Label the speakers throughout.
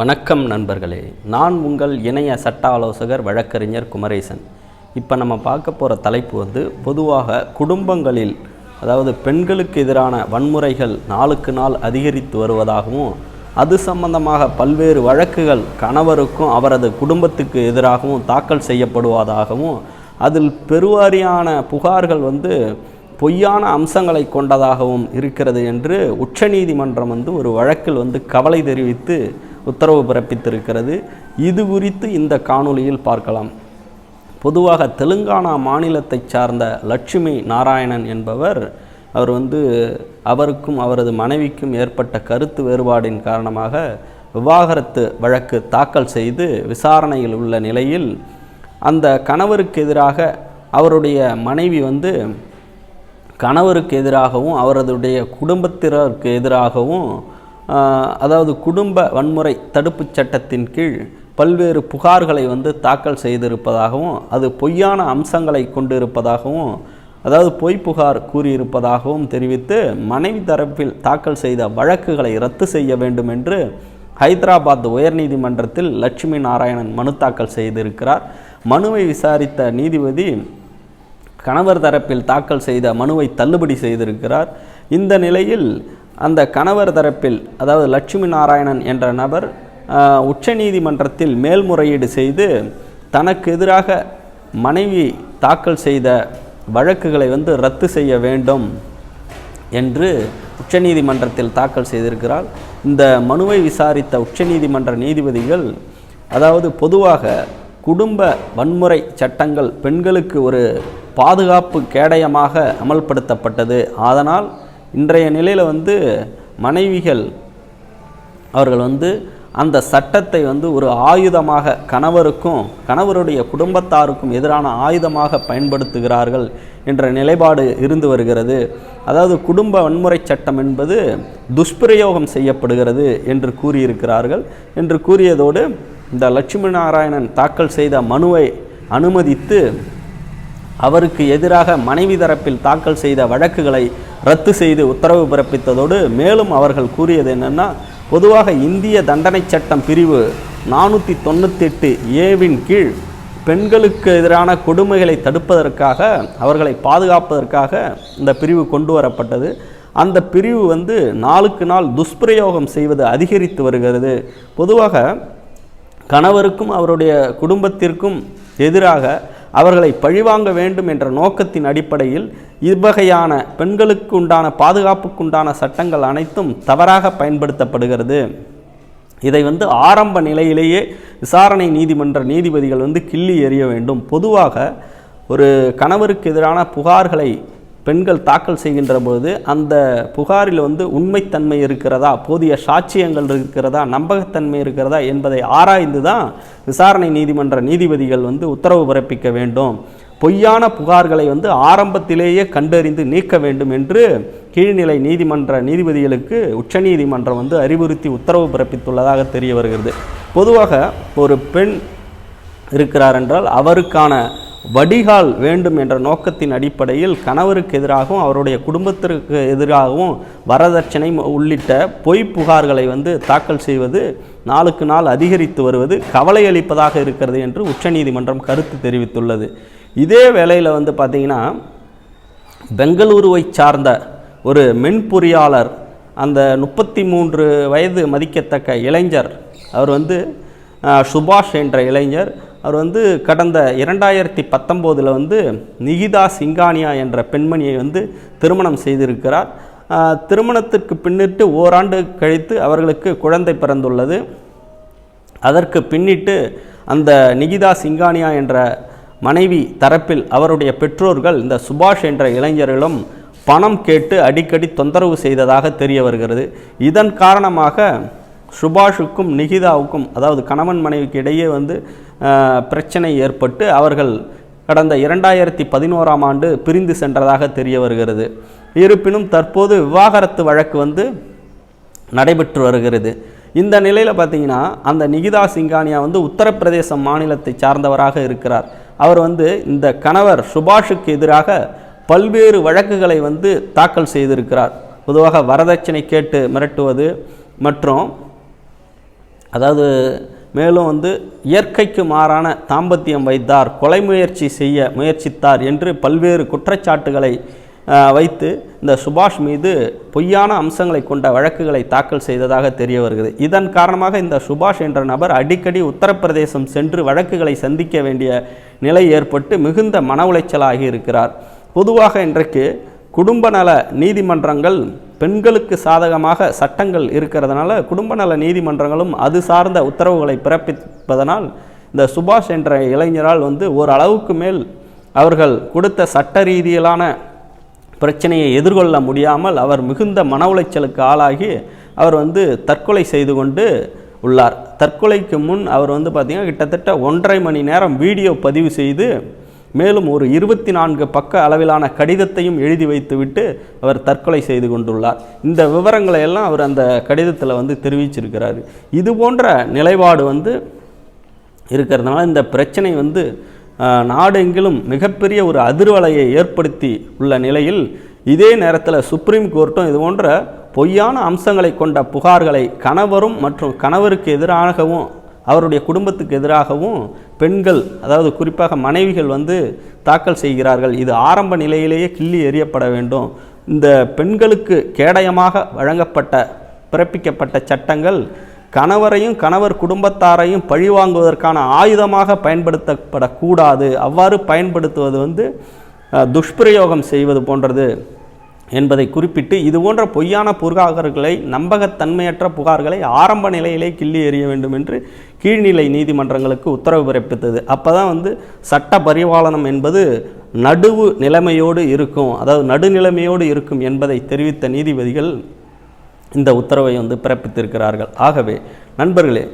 Speaker 1: வணக்கம் நண்பர்களே. நான் உங்கள் இணைய சட்ட ஆலோசகர் வழக்கறிஞர் குமரேசன். இப்போ நம்ம பார்க்க போகிற தலைப்பு வந்து பொதுவாக குடும்பங்களில் அதாவது பெண்களுக்கு எதிரான வன்முறைகள் நாளுக்கு நாள் அதிகரித்து வருவதாகவும் அது சம்பந்தமாக பல்வேறு வழக்குகள் கணவருக்கும் அவரது குடும்பத்துக்கு எதிராகவும் தாக்கல் செய்யப்படுவதாகவும் அதில் பெருவாரியான புகார்கள் வந்து பொய்யான அம்சங்களை கொண்டதாகவும் இருக்கிறது என்று உச்சநீதிமன்றம் வந்து ஒரு வழக்கில் வந்து கவலை தெரிவித்து உத்தரவு பிறப்பித்திருக்கிறது. இது குறித்து இந்த காணொளியில் பார்க்கலாம். பொதுவாக தெலுங்கானா மாநிலத்தை சார்ந்த லட்சுமி நாராயணன் என்பவர் அவர் வந்து அவருக்கும் அவரது மனைவிக்கும் ஏற்பட்ட கருத்து வேறுபாடின் காரணமாக விவாகரத்து வழக்கு தாக்கல் செய்து விசாரணையில் உள்ள நிலையில் அந்த கணவருக்கு எதிராக அவருடைய மனைவி வந்து கணவருக்கு எதிராகவும் அவரதுடைய குடும்பத்தினருக்கு எதிராகவும் அதாவது குடும்ப வன்முறை தடுப்புச் சட்டத்தின் கீழ் பல்வேறு புகார்களை வந்து தாக்கல் செய்திருப்பதாகவும் அது பொய்யான அம்சங்களை கொண்டிருப்பதாகவும் அதாவது பொய் புகார் கூறியிருப்பதாகவும் தெரிவித்து மனைவி தரப்பில் தாக்கல் செய்த வழக்குகளை ரத்து செய்ய வேண்டும் என்று ஹைதராபாத் உயர்நீதிமன்றத்தில் லட்சுமி நாராயணன் மனு தாக்கல் செய்திருக்கிறார். மனுவை விசாரித்த நீதிபதி கணவர் தரப்பில் தாக்கல் செய்த மனுவை தள்ளுபடி செய்திருக்கிறார். இந்த நிலையில் அந்த கணவர் தரப்பில் அதாவது லட்சுமி நாராயணன் என்ற நபர் உச்சநீதிமன்றத்தில் மேல்முறையீடு செய்து தனக்கு எதிராக மனைவி தாக்கல் செய்த வழக்குகளை வந்து ரத்து செய்ய வேண்டும் என்று உச்சநீதிமன்றத்தில் தாக்கல் செய்திருக்கிறார். இந்த மனுவை விசாரித்த உச்சநீதிமன்ற நீதிபதிகள் அதாவது பொதுவாக குடும்ப வன்முறை சட்டங்கள் பெண்களுக்கு ஒரு பாதுகாப்பு கேடயமாக அமல்படுத்தப்பட்டது. அதனால் இன்றைய நிலையில் வந்து மனைவிகள் அவர்கள் வந்து அந்த சட்டத்தை வந்து ஒரு ஆயுதமாக கணவருக்கும் கணவருடைய குடும்பத்தாருக்கும் எதிரான ஆயுதமாக பயன்படுத்துகிறார்கள் என்ற நிலைப்பாடு இருந்து வருகிறது. அதாவது குடும்ப வன்முறை சட்டம் என்பது துஷ்பிரயோகம் செய்யப்படுகிறது என்று கூறியிருக்கிறார்கள். என்று கூறியதோடு இந்த லட்சுமி நாராயணன் தாக்கல் செய்த மனுவை அனுமதித்து அவருக்கு எதிராக மனைவி தரப்பில் தாக்கல் செய்த வழக்குகளை ரத்து செய்து உத்தரவு பிறப்பித்ததோடு மேலும் அவர்கள் கூறியது என்னென்னா பொதுவாக இந்திய தண்டனை சட்டம் பிரிவு நானூற்றி தொண்ணூத்தெட்டு ஏவின் கீழ் பெண்களுக்கு எதிரான கொடுமைகளை தடுப்பதற்காக அவர்களை பாதுகாப்பதற்காக இந்த பிரிவு கொண்டு வரப்பட்டது. அந்த பிரிவு வந்து நாளுக்கு நாள் துஷ்பிரயோகம் செய்வது அதிகரித்து வருகிறது. பொதுவாக கணவருக்கும் அவருடைய குடும்பத்திற்கும் எதிராக அவர்களை பழிவாங்க வேண்டும் என்ற நோக்கத்தின் அடிப்படையில் இவ்வகையான பெண்களுக்கு உண்டான பாதுகாப்புக்குண்டான சட்டங்கள் அனைத்தும் தவறாக பயன்படுத்தப்படுகிறது. இதை வந்து ஆரம்ப நிலையிலேயே விசாரணை நீதிமன்ற நீதிபதிகள் வந்து கிள்ளி எறிய வேண்டும். பொதுவாக ஒரு கணவருக்கு எதிரான புகார்களை பெண்கள் தாக்கல் செய்கின்ற பொழுது அந்த புகாரில் வந்து உண்மைத்தன்மை இருக்கிறதா போதிய சாட்சியங்கள் இருக்கிறதா நம்பகத்தன்மை இருக்கிறதா என்பதை ஆராய்ந்து தான் விசாரணை நீதிமன்ற நீதிபதிகள் வந்து உத்தரவு பிறப்பிக்க வேண்டும். பொய்யான புகார்களை வந்து ஆரம்பத்திலேயே கண்டறிந்து நீக்க வேண்டும் என்று கீழ்நிலை நீதிமன்ற நீதிபதிகளுக்கு உச்சநீதிமன்றம் வந்து அறிவுறுத்தி உத்தரவு பிறப்பித்துள்ளதாக தெரிய வருகிறது. பொதுவாக ஒரு பெண் இருக்கிறார் என்றால் அவருக்கான வடிகால் வேண்டும் என்ற நோக்கத்தின் அடிப்படையில் கணவருக்கு எதிராகவும் அவருடைய குடும்பத்திற்கு எதிராகவும் வரதட்சணை உள்ளிட்ட பொய் புகார்களை வந்து தாக்கல் செய்வது நாளுக்கு நாள் அதிகரித்து வருவது கவலை அளிப்பதாக இருக்கிறது என்று உச்சநீதிமன்றம் கருத்து தெரிவித்துள்ளது. இதே வேளையில் வந்து பார்த்திங்கன்னா பெங்களூருவை சார்ந்த ஒரு மென்பொறியாளர் அந்த முப்பத்தி மூன்று வயது மதிக்கத்தக்க இளைஞர் அவர் வந்து சுபாஷ் என்ற இளைஞர் அவர் வந்து கடந்த இரண்டாயிரத்தி பத்தொம்போதில் வந்து நிகிதா சிங்கானியா என்ற பெண்மணியை வந்து திருமணம் செய்திருக்கிறார். திருமணத்திற்கு பின்னிட்டு ஓராண்டு கழித்து அவர்களுக்கு குழந்தை பிறந்துள்ளது. அதற்கு பின்னிட்டு அந்த நிகிதா சிங்கானியா என்ற மனைவி தரப்பில் அவருடைய பெற்றோர்கள் இந்த சுபாஷ் என்ற இளைஞர்களும் பணம் கேட்டு அடிக்கடி தொந்தரவு செய்ததாக தெரிய வருகிறது. இதன் காரணமாக சுபாஷுக்கும் நிகிதாவுக்கும் அதாவது கணவன் மனைவிக்கு இடையே வந்து பிரச்சனை ஏற்பட்டு அவர்கள் கடந்த இரண்டாயிரத்தி பதினோராம் ஆண்டு பிரிந்து சென்றதாக தெரிய வருகிறது. இருப்பினும் தற்போது விவாகரத்து வழக்கு வந்து நடைபெற்று வருகிறது. இந்த நிலையில் பார்த்தீங்கன்னா அந்த நிகிதா சிங்கானியா வந்து உத்தரப்பிரதேச மாநிலத்தை சார்ந்தவராக இருக்கிறார். அவர் வந்து இந்த கணவர் சுபாஷுக்கு எதிராக பல்வேறு வழக்குகளை வந்து தாக்கல் செய்திருக்கிறார். பொதுவாக வரதட்சணை கேட்டு மிரட்டுவது மற்றும் அதாவது மேலும் வந்து இயற்கைக்கு மாறான தாம்பத்தியம் வைத்தார் கொலை முயற்சி செய்ய முயற்சித்தார் என்று பல்வேறு குற்றச்சாட்டுகளை வைத்து இந்த சுபாஷ் மீது பொய்யான அம்சங்களை கொண்ட வழக்குகளை தாக்கல் செய்ததாக தெரிய வருகிறது. இதன் காரணமாக இந்த சுபாஷ் என்ற நபர் அடிக்கடி உத்தரப்பிரதேசம் சென்று வழக்குகளை சந்திக்க வேண்டிய நிலை ஏற்பட்டு மிகுந்த மன உளைச்சலாகி இருக்கிறார். பொதுவாக இன்றைக்கு குடும்ப நல நீதிமன்றங்கள் பெண்களுக்கு சாதகமாக சட்டங்கள் இருக்கிறதுனால குடும்ப நல நீதிமன்றங்களும் அது சார்ந்த உத்தரவுகளை பிறப்பிப்பதனால் இந்த சுபாஷ் என்ற இளைஞரால் வந்து ஓரளவுக்கு மேல் அவர்கள் கொடுத்த சட்ட ரீதியிலான பிரச்சனையை எதிர்கொள்ள முடியாமல் அவர் மிகுந்த மன உளைச்சலுக்கு ஆளாகி அவர் வந்து தற்கொலை செய்து கொண்டு உள்ளார். தற்கொலைக்கு முன் அவர் வந்து பார்த்திங்கன்னா கிட்டத்தட்ட ஒன்றரை மணி நேரம் வீடியோ பதிவு செய்து மேலும் ஒரு இருபத்தி நான்கு பக்க அளவிலான கடிதத்தையும் எழுதி வைத்துவிட்டு அவர் தற்கொலை செய்து கொண்டுள்ளார். இந்த விவரங்களை எல்லாம் அவர் அந்த கடிதத்தில் வந்து தெரிவிச்சிருக்கிறார். இது போன்ற நிலைப்பாடு வந்து இருக்கிறதுனால இந்த பிரச்சனை வந்து நாடெங்கிலும் மிகப்பெரிய ஒரு அதிர்வலையை ஏற்படுத்தி உள்ள நிலையில் இதே நேரத்தில் சுப்ரீம் கோர்ட்டும் இது போன்ற பொய்யான அம்சங்களை கொண்ட புகார்களை கணவரும் மற்றும் கணவருக்கு எதிராகவும் அவருடைய குடும்பத்துக்கு எதிராகவும் பெண்கள் அதாவது குறிப்பாக மனைவிகள் வந்து தாக்கல் செய்கிறார்கள். இது ஆரம்ப நிலையிலேயே கிள்ளி எறியப்பட வேண்டும். இந்த பெண்களுக்கு கேடயமாக வழங்கப்பட்ட பிறப்பிக்கப்பட்ட சட்டங்கள் கணவரையும் கணவர் குடும்பத்தாரையும் பழிவாங்குவதற்கான ஆயுதமாக பயன்படுத்தப்படக்கூடாது. அவ்வாறு பயன்படுத்துவது வந்து துஷ்பிரயோகம் செய்வது போன்றது. என்பதை குறிப்பிட்டு இது போன்ற பொய்யான புகார்களை நம்பகத்தன்மையற்ற புகார்களை ஆரம்ப நிலையிலே கிள்ளி எறிய வேண்டும் என்று கீழ்நிலை நீதிமன்றங்களுக்கு உத்தரவு பிறப்பித்தது. அப்போ தான் வந்து சட்ட பரிபாலனம் என்பது நடுவு நிலைமையோடு இருக்கும் அதாவது நடுநிலைமையோடு இருக்கும் என்பதை தெரிவித்த நீதிபதிகள் இந்த உத்தரவை வந்து பிறப்பித்திருக்கிறார்கள். ஆகவே நண்பர்களே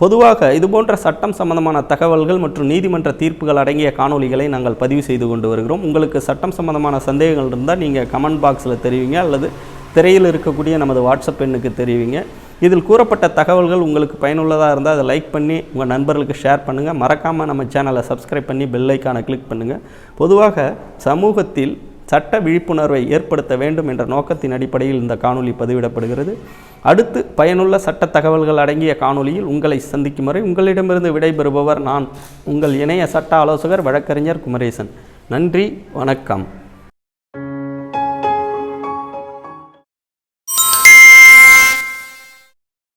Speaker 1: பொதுவாக இதுபோன்ற சட்டம் சம்பந்தமான தகவல்கள் மற்றும் நீதிமன்ற தீர்ப்புகள் அடங்கிய காணொலிகளை நாங்கள் பதிவு செய்து கொண்டு வருகிறோம். உங்களுக்கு சட்டம் சம்பந்தமான சந்தேகங்கள் இருந்தால் நீங்கள் கமெண்ட் பாக்ஸில் தெரிவிங்க அல்லது திரையில் இருக்கக்கூடிய நமது வாட்ஸ்அப் எண்ணுக்கு தெரிவிங்க. இதில் கூறப்பட்ட தகவல்கள் உங்களுக்கு பயனுள்ளதாக இருந்தால் அதை லைக் பண்ணி உங்கள் நண்பர்களுக்கு ஷேர் பண்ணுங்கள் மறக்காமல் நம்ம சேனலை சப்ஸ்கிரைப் பண்ணி பெல் ஐக்கானை கிளிக் பண்ணுங்கள் பொதுவாக சமூகத்தில் சட்ட விழிப்புணர்வை ஏற்படுத்த வேண்டும் என்ற நோக்கத்தின் அடிப்படையில் இந்த காணொலி பதிவிடப்படுகிறது. அடுத்து பயனுள்ள சட்ட தகவல்கள் அடங்கிய காணொலியில் உங்களை சந்திக்கும் வரை உங்களிடமிருந்து விடைபெறுபவர் நான் உங்கள் இணைய சட்ட ஆலோசகர் வழக்கறிஞர் குமரேசன். நன்றி வணக்கம்.